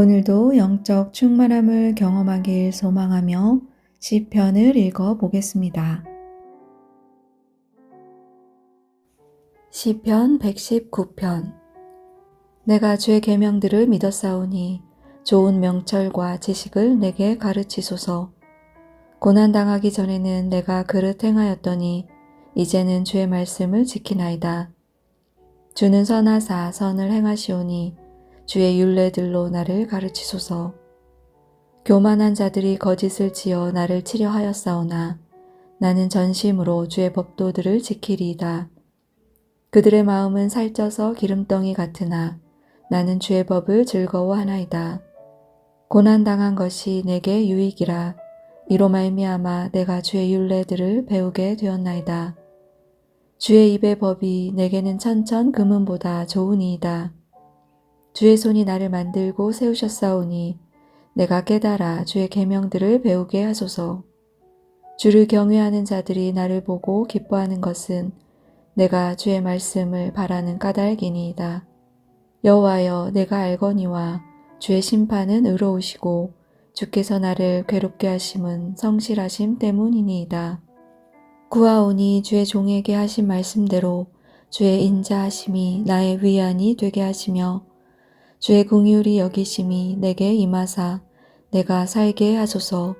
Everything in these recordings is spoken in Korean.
오늘도 영적 충만함을 경험하길 소망하며 시편을 읽어 보겠습니다. 시편 119편 내가 주의 계명들을 믿었사오니 좋은 명철과 지식을 내게 가르치소서. 고난 당하기 전에는 내가 그릇 행하였더니 이제는 주의 말씀을 지키나이다. 주는 선하사 선을 행하시오니 주의 윤례들로 나를 가르치소서. 교만한 자들이 거짓을 지어 나를 치려 하였사오나 나는 전심으로 주의 법도들을 지키리이다. 그들의 마음은 살쪄서 기름덩이 같으나 나는 주의 법을 즐거워하나이다. 고난 당한 것이 내게 유익이라 이로 말미암아 내가 주의 윤례들을 배우게 되었나이다. 주의 입의 법이 내게는 천천 금은보다 좋으니이다. 주의 손이 나를 만들고 세우셨사오니 내가 깨달아 주의 계명들을 배우게 하소서. 주를 경외하는 자들이 나를 보고 기뻐하는 것은 내가 주의 말씀을 바라는 까닭이니이다. 여호와여 내가 알거니와 주의 심판은 의로우시고 주께서 나를 괴롭게 하심은 성실하심 때문이니이다. 구하오니 주의 종에게 하신 말씀대로 주의 인자하심이 나의 위안이 되게 하시며 주의 궁휼이 여기심이 내게 임하사 내가 살게 하소서.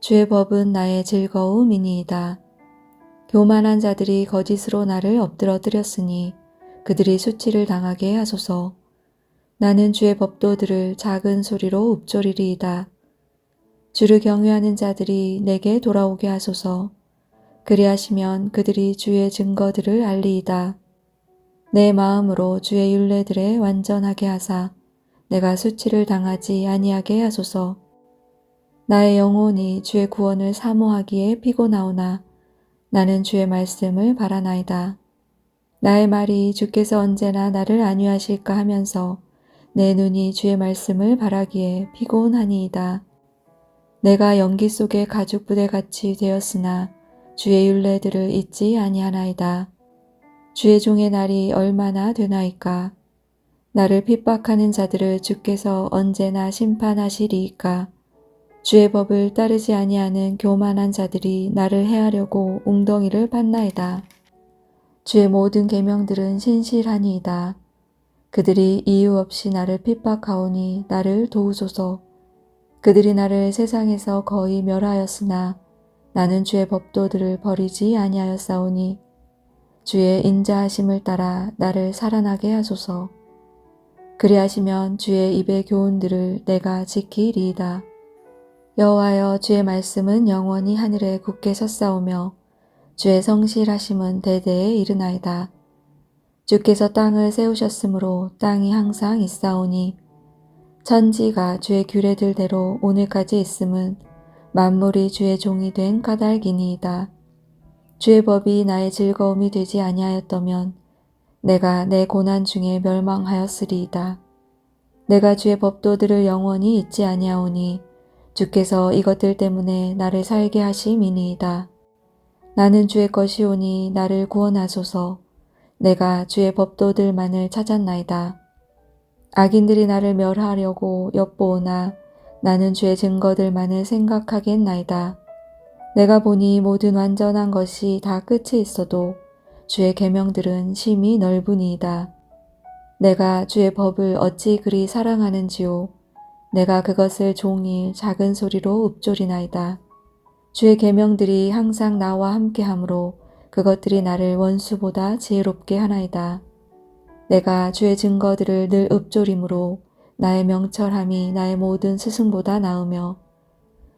주의 법은 나의 즐거움이니이다. 교만한 자들이 거짓으로 나를 엎드러뜨렸으니 그들이 수치를 당하게 하소서. 나는 주의 법도들을 작은 소리로 읊조리리이다. 주를 경외하는 자들이 내게 돌아오게 하소서. 그리하시면 그들이 주의 증거들을 알리이다. 내 마음으로 주의 윤례들에 완전하게 하사 내가 수치를 당하지 아니하게 하소서. 나의 영혼이 주의 구원을 사모하기에 피곤하오나 나는 주의 말씀을 바라나이다. 나의 말이 주께서 언제나 나를 안위하실까 하면서 내 눈이 주의 말씀을 바라기에 피곤하니이다. 내가 연기 속의 가죽 부대 같이 되었으나 주의 윤례들을 잊지 아니하나이다. 주의 종의 날이 얼마나 되나이까? 나를 핍박하는 자들을 주께서 언제나 심판하시리이까? 주의 법을 따르지 아니하는 교만한 자들이 나를 해하려고 웅덩이를 팠나이다. 주의 모든 계명들은 신실하니이다. 그들이 이유 없이 나를 핍박하오니 나를 도우소서. 그들이 나를 세상에서 거의 멸하였으나 나는 주의 법도들을 버리지 아니하였사오니 주의 인자하심을 따라 나를 살아나게 하소서. 그리하시면 주의 입의 교훈들을 내가 지키리이다. 여호와여 주의 말씀은 영원히 하늘에 굳게 섰사오며 주의 성실하심은 대대에 이르나이다. 주께서 땅을 세우셨으므로 땅이 항상 있사오니 천지가 주의 규례들대로 오늘까지 있음은 만물이 주의 종이 된 까닭이니이다. 주의 법이 나의 즐거움이 되지 아니하였더면 내가 내 고난 중에 멸망하였으리이다. 내가 주의 법도들을 영원히 잊지 아니하오니 주께서 이것들 때문에 나를 살게 하심이니이다. 나는 주의 것이오니 나를 구원하소서. 내가 주의 법도들만을 찾았나이다. 악인들이 나를 멸하려고 엿보오나 나는 주의 증거들만을 생각하겠나이다. 내가 보니 모든 완전한 것이 다 끝이 있어도 주의 계명들은 심히 넓으니이다. 내가 주의 법을 어찌 그리 사랑하는지요. 내가 그것을 종일 작은 소리로 읊조리나이다. 주의 계명들이 항상 나와 함께하므로 그것들이 나를 원수보다 지혜롭게 하나이다. 내가 주의 증거들을 늘 읊조림으로 나의 명철함이 나의 모든 스승보다 나으며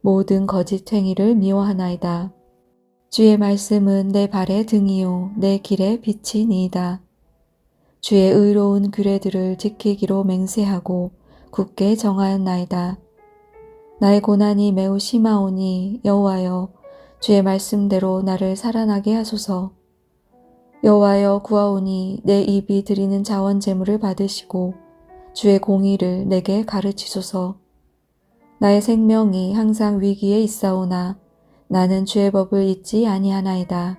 모든 거짓 행위를 미워하나이다. 주의 말씀은 내 발의 등이요 내 길의 빛이니이다. 주의 의로운 규례들을 지키기로 맹세하고 굳게 정하였나이다. 나의 고난이 매우 심하오니 여호와여 주의 말씀대로 나를 살아나게 하소서. 여호와여 구하오니 내 입이 드리는 자원 제물을 받으시고 주의 공의를 내게 가르치소서. 나의 생명이 항상 위기에 있사오나 나는 주의 법을 잊지 아니하나이다.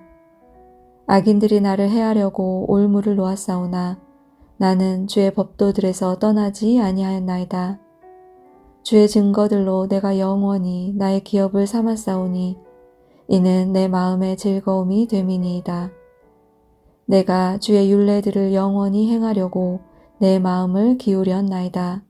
악인들이 나를 해하려고 올무를 놓았사오나 나는 주의 법도들에서 떠나지 아니하였나이다. 주의 증거들로 내가 영원히 나의 기업을 삼았사오니 이는 내 마음의 즐거움이 됨이니이다. 내가 주의 율례들을 영원히 행하려고 내 마음을 기울였나이다.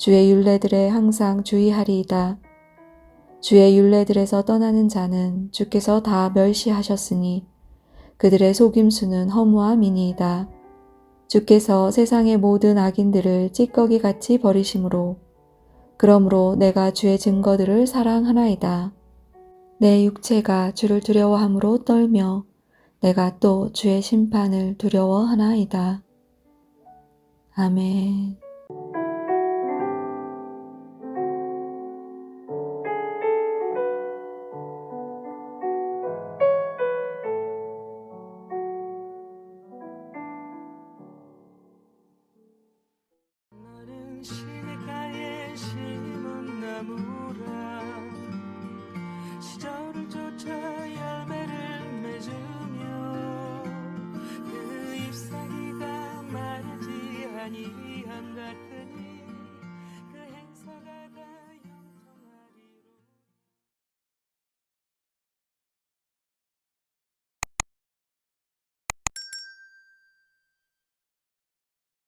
주의 율례들에 항상 주의하리이다. 주의 율례들에서 떠나는 자는 주께서 다 멸시하셨으니 그들의 속임수는 허무함이니이다. 주께서 세상의 모든 악인들을 찌꺼기 같이 버리심으로 그러므로 내가 주의 증거들을 사랑하나이다. 내 육체가 주를 두려워함으로 떨며 내가 또 주의 심판을 두려워하나이다. 아멘.